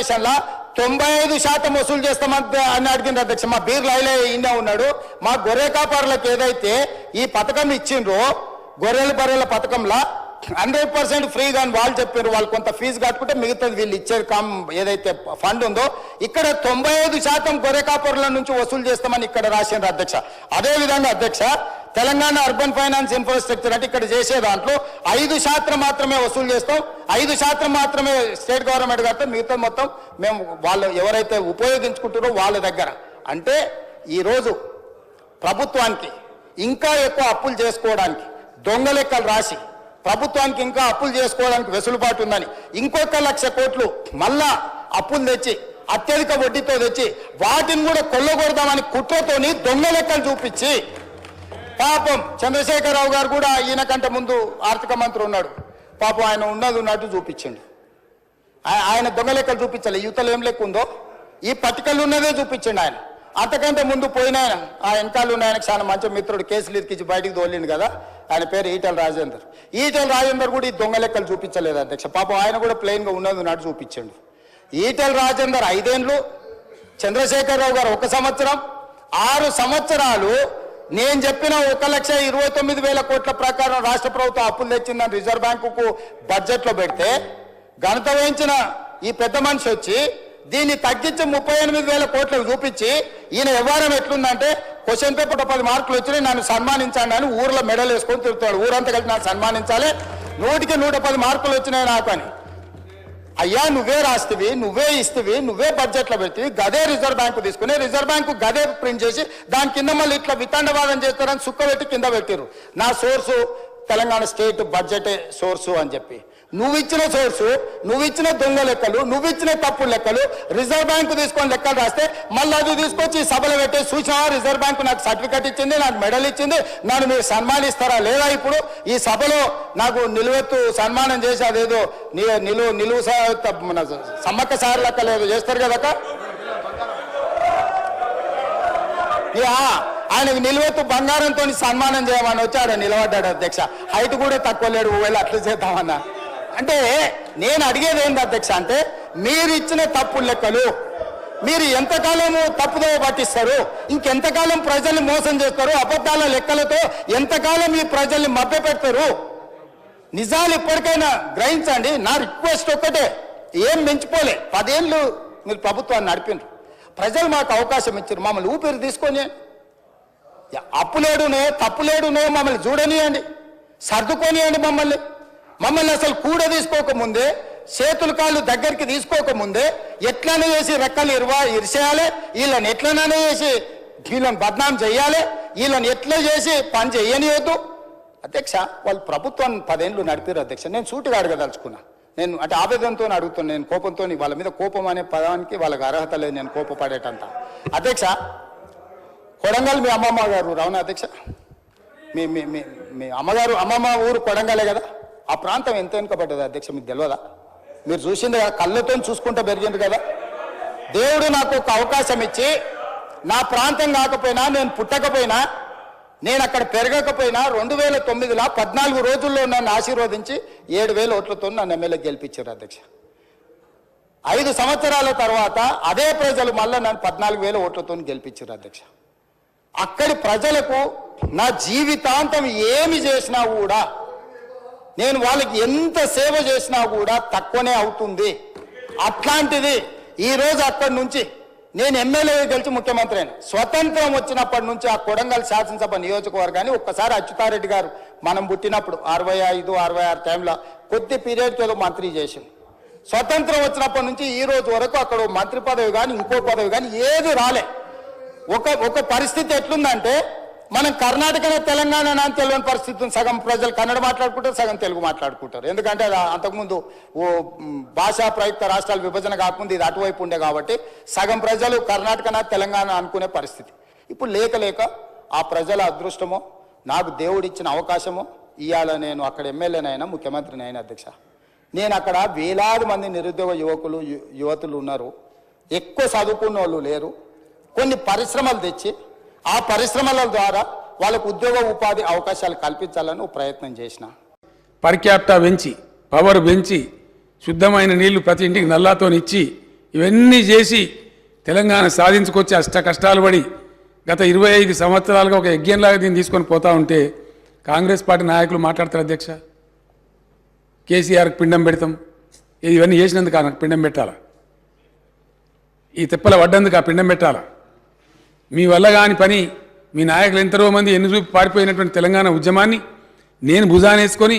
సమావేశంలో తొంభై ఐదు శాతం వసూలు చేస్తామని అని అడిగింది అధ్యక్ష. మా బీర్ లైలే ఈయన ఉన్నాడు. మా గొర్రె కాపారులకు ఏదైతే ఈ పథకం ఇచ్చిండ్రో గొర్రెల బర్రెల పథకంలో హండ్రెడ్ పర్సెంట్ ఫ్రీగా అని వాళ్ళు చెప్పారు వాళ్ళు కొంత ఫీజు కట్టుకుంటే మిగతాది వీళ్ళు ఇచ్చేది కామ్ ఏదైతే ఫండ్ ఉందో ఇక్కడ తొంభై ఐదు శాతం గొర్రె కాపరుల నుంచి వసూలు చేస్తామని ఇక్కడ రాసిండ్రు అధ్యక్ష. అదే విధంగా అధ్యక్ష తెలంగాణ అర్బన్ ఫైనాన్స్ ఇన్ఫ్రాస్ట్రక్చర్ అంటే ఇక్కడ చేసే దాంట్లో ఐదు శాతం మాత్రమే వసూలు చేస్తాం. ఐదు శాతం మాత్రమే స్టేట్ గవర్నమెంట్ కడతాం మిగతా మొత్తం మేము వాళ్ళు ఎవరైతే ఉపయోగించుకుంటారో వాళ్ళ దగ్గర. అంటే ఈరోజు ప్రభుత్వానికి ఇంకా ఎక్కువ అప్పులు చేసుకోవడానికి దొంగ లెక్కలు రాసి ప్రభుత్వానికి ఇంకా అప్పులు చేసుకోవడానికి వెసులుబాటు ఉందని ఇంకొక లక్ష కోట్లు మళ్ళా అప్పులు తెచ్చి అత్యధిక వడ్డీతో తెచ్చి వాటిని కూడా కొల్లగొడదామని కుట్రతోని దొంగ లెక్కలు చూపించి పాపం చంద్రశేఖరరావు గారు కూడా ఈయన కంటే ముందు ఆర్థిక మంత్రి ఉన్నాడు. పాపం ఆయన ఉన్నది ఉన్నట్టు చూపించండి. ఆయన దొంగ లెక్కలు చూపించాలి. యువతలు ఏం లెక్క ఉందో? ఈ పట్టికలు ఉన్నదే చూపించండి ఆయన. అంతకంటే ముందు పోయిన ఆయన ఆ వెనకాల ఉన్న ఆయనకు చాలా మంచి మిత్రుడు కేసులు ఇరికించి బయటికి తోలిండు కదా? ఆయన పేరు ఈటల రాజేందర్. ఈటల రాజేందర్ కూడా ఈ దొంగ లెక్కలు చూపించలేదు అధ్యక్ష. పాపం ఆయన కూడా ప్లెయిన్గా ఉన్నది ఉన్నట్టు చూపించండి. ఈటల రాజేందర్ ఐదేండ్లు చంద్రశేఖరరావు గారు ఒక సంవత్సరం ఆరు సంవత్సరాలు నేను చెప్పిన ఒక లక్ష ఇరవై తొమ్మిది వేల కోట్ల ప్రకారం రాష్ట్ర ప్రభుత్వం అప్పులు తెచ్చిందని రిజర్వ్ బ్యాంకుకు బడ్జెట్లో పెడితే ఘనత వహించిన ఈ పెద్ద మనిషి వచ్చి దీన్ని తగ్గించి ముప్పై ఎనిమిది వేల కోట్లకు చూపించి ఈయన వ్యవహారం ఎట్లుందంటే క్వశ్చన్ పేపర్ పది మార్కులు వచ్చినాయి నన్ను సన్మానించండి అని ఊర్లో మెడల్ వేసుకొని తిరుగుతాడు. ఊరంతా కలిసి నన్ను సన్మానించాలి. నూటికి నూట పది మార్కులు వచ్చినాయి నాకు అని. అయ్యా నువ్వే రాస్తవి నువ్వే ఇస్తవి నువ్వే బడ్జెట్లో పెడతవి గదే రిజర్వ్ బ్యాంకు తీసుకుని రిజర్వ్ బ్యాంకు గదే ప్రింట్ చేసి దాని కింద మళ్ళీ ఇట్లా వితండవాదం చేస్తారని సుక్కబెట్టి కింద పెట్టిరు నా సోర్సు తెలంగాణ స్టేట్ బడ్జెటే సోర్సు అని చెప్పి. నువ్వు ఇచ్చిన సోర్సు నువ్వు ఇచ్చిన దొంగ లెక్కలు నువ్వు ఇచ్చిన తప్పు లెక్కలు రిజర్వ్ బ్యాంకు తీసుకొని లెక్కలు రాస్తే మళ్ళీ అది తీసుకొచ్చి ఈ సభలో పెట్టే సూచన రిజర్వ్ బ్యాంకు నాకు సర్టిఫికెట్ ఇచ్చింది నాకు మెడల్ ఇచ్చింది నన్ను మీరు సన్మానిస్తారా లేదా ఇప్పుడు? ఈ సభలో నాకు నిలువెత్తు సన్మానం చేసి అదేదో నిలువు నిలువు మన సమ్మక్క సార్ లెక్క లేదు చేస్తారు కదక్క ఆయనకు నిలువెత్తు బంగారంతో సన్మానం చేయమని వచ్చి ఆడ నిలబడ్డాడు అధ్యక్ష. హైట్ కూడా తక్కువ లేడు ఒకవేళ అట్లా చేద్దామన్నా. అంటే నేను అడిగేది ఏంటి అధ్యక్ష అంటే మీరు ఇచ్చిన తప్పు లెక్కలు మీరు ఎంతకాలము తప్పుదో పట్టిస్తారు ఇంకెంతకాలం ప్రజల్ని మోసం చేస్తారు అబద్ధాల లెక్కలతో ఎంతకాలం ఈ ప్రజల్ని మభ్య పెడతారు నిజాలు ఇప్పటికైనా గ్రహించండి నా రిక్వెస్ట్ ఒక్కటే ఏం మించిపోలే. పదేళ్ళు మీరు ప్రభుత్వాన్ని నడిపినారు. ప్రజలు మాకు అవకాశం ఇచ్చారు మమ్మల్ని ఊపిరి తీసుకొని. అప్పులేడునే తప్పులేడునే మమ్మల్ని చూడనియండి సర్దుకొనియండి మమ్మల్ని. మమ్మల్ని అసలు కూడ తీసుకోకముందే చేతులు కాళ్ళు దగ్గరికి తీసుకోకముందే ఎట్లనే చేసి రెక్కలు ఇరవా ఇరిసేయాలి వీళ్ళని ఎట్లనైనా చేసి వీళ్ళని బద్నాం చేయాలి వీళ్ళని ఎట్లా చేసి పని చేయనివద్దు అధ్యక్ష వాళ్ళు ప్రభుత్వం పదేళ్ళు నడిపారు అధ్యక్ష. నేను సూటిగా అడగదలుచుకున్నా. నేను అంటే ఆవేదనతో అడుగుతున్నా నేను కోపంతో వాళ్ళ మీద కోపం అనే పదానికి వాళ్ళకి అర్హత లేదు నేను కోపపడేటంత. అధ్యక్ష కొడంగల్ మీ అమ్మమ్మ గారు రావునా అధ్యక్ష? మీ మీ మీ అమ్మగారు అమ్మమ్మ ఊరు కొడంగలే కదా? ఆ ప్రాంతం ఎంత వెనుకబడ్డది అధ్యక్ష మీకు తెలియదా మీరు చూసింది కదా కళ్ళతో చూసుకుంటూ పెరిగింది కదా? దేవుడు నాకు ఒక అవకాశం ఇచ్చి నా ప్రాంతం కాకపోయినా నేను పుట్టకపోయినా నేను అక్కడ పెరగకపోయినా రెండు వేల తొమ్మిదిలో పద్నాలుగు రోజుల్లో నన్ను ఆశీర్వదించి ఏడు వేల ఓట్లతో నన్ను ఎమ్మెల్యే గెలిపించారు అధ్యక్ష. ఐదు సంవత్సరాల తర్వాత అదే ప్రజలు మళ్ళీ నన్ను పద్నాలుగు వేల ఓట్లతో గెలిపించారు అధ్యక్ష. అక్కడి ప్రజలకు నా జీవితాంతం ఏమి చేసినా కూడా నేను వాళ్ళకి ఎంత సేవ చేసినా కూడా తక్కువనే అవుతుంది. అట్లాంటిది ఈ రోజు అక్కడి నుంచి నేను ఎమ్మెల్యే గెలిచి ముఖ్యమంత్రి అయిన. స్వతంత్రం వచ్చినప్పటి నుంచి ఆ కొడంగల్ శాసనసభ నియోజకవర్గాన్ని ఒక్కసారి అచ్యుతారెడ్డి గారు మనం పుట్టినప్పుడు అరవై ఐదు అరవై ఆరు టైంలో కొద్ది పీరియడ్తో మంత్రి చేసింది స్వతంత్రం వచ్చినప్పటి నుంచి ఈ రోజు వరకు అక్కడ మంత్రి పదవి కానీ ఇంకో పదవి కానీ ఏది రాలే. ఒక ఒక పరిస్థితి ఎట్లుందంటే మనం కర్ణాటకనే తెలంగాణ అని తెలియని పరిస్థితి సగం ప్రజలు కన్నడ మాట్లాడుకుంటారు సగం తెలుగు మాట్లాడుకుంటారు. ఎందుకంటే అంతకుముందు ఓ భాషా ప్రయుక్త రాష్ట్రాల విభజన కాకుండా ఇది అటువైపు ఉండే కాబట్టి సగం ప్రజలు కర్ణాటకన తెలంగాణ అనుకునే పరిస్థితి. ఇప్పుడు లేక లేక ఆ ప్రజల అదృష్టమో నాకు దేవుడిచ్చిన అవకాశమో ఇవాళ నేను అక్కడ ఎమ్మెల్యేనైనా ముఖ్యమంత్రినైనా అధ్యక్ష. నేను అక్కడ వేలాది మంది నిరుద్యోగ యువకులు యువతులు ఉన్నారు. ఎక్కువ చదువుకున్న వాళ్ళు లేరు. కొన్ని పరిశ్రమలు తెచ్చి ఆ పరిశ్రమల ద్వారా వాళ్ళకు ఉద్యోగ ఉపాధి అవకాశాలు కల్పించాలని ప్రయత్నం చేసిన. పర్క్యాప్టా పెంచి పవర్ పెంచి శుద్ధమైన నీళ్ళు ప్రతి ఇంటికి నల్లాతోనిచ్చి ఇవన్నీ చేసి తెలంగాణ సాధించుకొచ్చి అష్ట కష్టాలు పడి గత ఇరవై ఐదు సంవత్సరాలుగా ఒక యజ్ఞంలాగా దీన్ని తీసుకొని పోతా ఉంటే కాంగ్రెస్ పార్టీ నాయకులు మాట్లాడతారు అధ్యక్ష. కేసీఆర్కి పిండం పెడతాం. ఇవన్నీ చేసినందుకు ఆయనకు పిండం పెట్టాలా? ఈ తిప్పల పడ్డందుకు ఆ పిండం పెట్టాలా? మీ వల్ల కాని పని మీ నాయకులు ఎంతరో మంది ఎన్ని చూపి పారిపోయినటువంటి తెలంగాణ ఉద్యమాన్ని నేను భుజానేసుకొని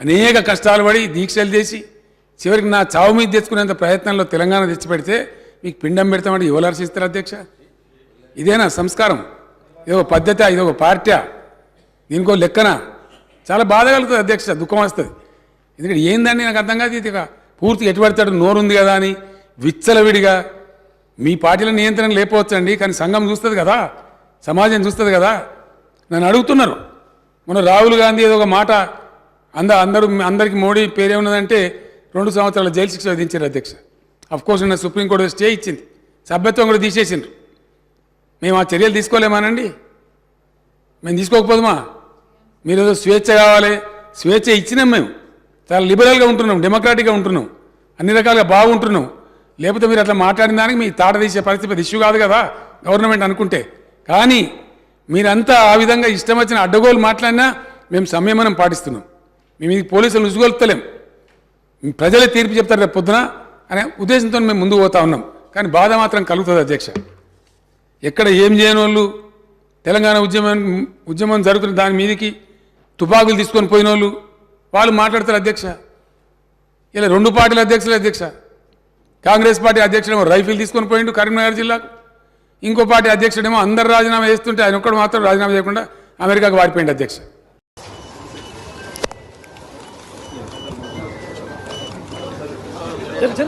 అనేక కష్టాలు పడి దీక్షలు చేసి చివరికి నా చావు మీద తెచ్చుకునేంత ప్రయత్నంలో తెలంగాణ తెచ్చిపెడితే మీకు పిండం పెడతామంటే ఎవరు హర్షిస్తారు అధ్యక్ష? ఇదేనా సంస్కారం? ఇదొక పద్ధతి ఇదొక పార్టీ దీనికో లెక్కన? చాలా బాధ కలుగుతుంది అధ్యక్ష దుఃఖం వస్తుంది. ఎందుకంటే ఏందండి నాకు అర్థం కాదు ఇది పూర్తి పూర్తిగా ఎటు పడతాడు నోరుంది కదా అని విచ్చలవిడిగా మీ పార్టీల నియంత్రణ లేకపోవచ్చండి కానీ సంఘం చూస్తుంది కదా సమాజం చూస్తుంది కదా నన్ను అడుగుతున్నారు. మన రాహుల్ గాంధీ ఏదో ఒక మాట అంద అందరూ అందరికీ మోడీ పేరే ఉన్నదంటే రెండు సంవత్సరాల జైలు శిక్ష విధించారు అధ్యక్ష. అఫ్కోర్స్ నిన్న సుప్రీంకోర్టు స్టే ఇచ్చింది. సభ్యత్వం కూడా తీసేసిండ్రు. మేము ఆ చర్యలు తీసుకోలేమానండి? మేము తీసుకోకపోదుమా? మీరు ఏదో స్వేచ్ఛ కావాలి. స్వేచ్ఛ ఇచ్చినాం మేము. చాలా లిబరల్గా ఉంటున్నాం డెమోక్రాటిక్గా ఉంటున్నాం. అన్ని రకాలుగా బాగుంటున్నాం. లేకపోతే మీరు అట్లా మాట్లాడిన దానికి మీ తాట తీసే పరిస్థితి పెద్ద ఇష్యూ కాదు కదా గవర్నమెంట్ అనుకుంటే. కానీ మీరంతా ఆ విధంగా ఇష్టం వచ్చిన అడ్డగోలు మాట్లాడినా మేము సంయమనం పాటిస్తున్నాం. మేము ఇది పోలీసులు ఉసుగొలుపుతలేం. ప్రజలే తీర్పు చెప్తారు రేపు పొద్దున అనే ఉద్దేశంతో మేము ముందుకు పోతా ఉన్నాం. కానీ బాధ మాత్రం కలుగుతుంది అధ్యక్ష. ఎక్కడ ఏం చేయని వాళ్ళు తెలంగాణ ఉద్యమం ఉద్యమం జరుగుతున్న దాని మీదకి తుపాకులు తీసుకొని పోయిన వాళ్ళు వాళ్ళు మాట్లాడతారు అధ్యక్ష. ఇలా రెండు పార్టీల అధ్యక్షులు అధ్యక్ష. కాంగ్రెస్ పార్టీ అధ్యక్షుడేమో రైఫిల్ తీసుకొని పోయిండు కరీంనగర్ జిల్లాకు. ఇంకో పార్టీ అధ్యక్షుడేమో అందరు రాజీనామా చేస్తుంటే ఆయన ఒక్కడు మాత్రం రాజీనామా చేయకుండా అమెరికాకు వాడిపోయిండు అధ్యక్షుడు.